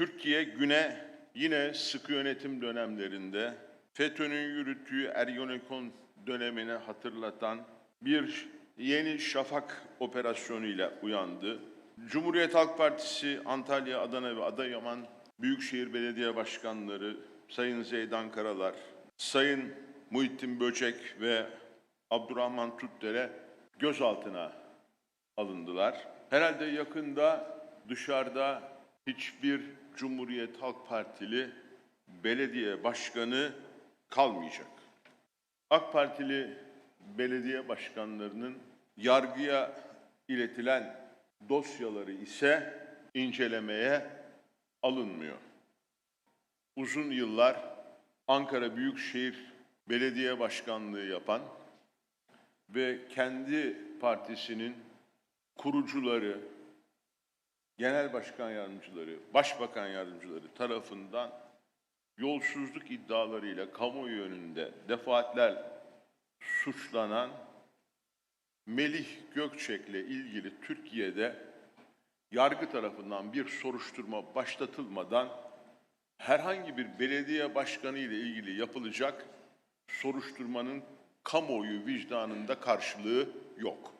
Türkiye güne yine sıkı yönetim dönemlerinde FETÖ'nün yürüttüğü Ergenekon dönemini hatırlatan bir yeni şafak operasyonuyla uyandı. Cumhuriyet Halk Partisi Antalya, Adana ve Adıyaman Büyükşehir Belediye Başkanları Sayın Zeydan Karalar, Sayın Muhittin Böcek ve Abdurrahman Tutdere gözaltına alındılar. Herhalde yakında dışarıda hiçbir Cumhuriyet Halk Partili belediye başkanı kalmayacak. AK Partili belediye başkanlarının yargıya iletilen dosyaları ise incelemeye alınmıyor. Uzun yıllar Ankara Büyükşehir Belediye Başkanlığı yapan ve kendi partisinin kurucuları, genel başkan yardımcıları, başbakan yardımcıları tarafından yolsuzluk iddialarıyla kamuoyu önünde defaatler suçlanan Melih Gökçek'le ilgili Türkiye'de yargı tarafından bir soruşturma başlatılmadan herhangi bir belediye başkanı ile ilgili yapılacak soruşturmanın kamuoyu vicdanında karşılığı yok.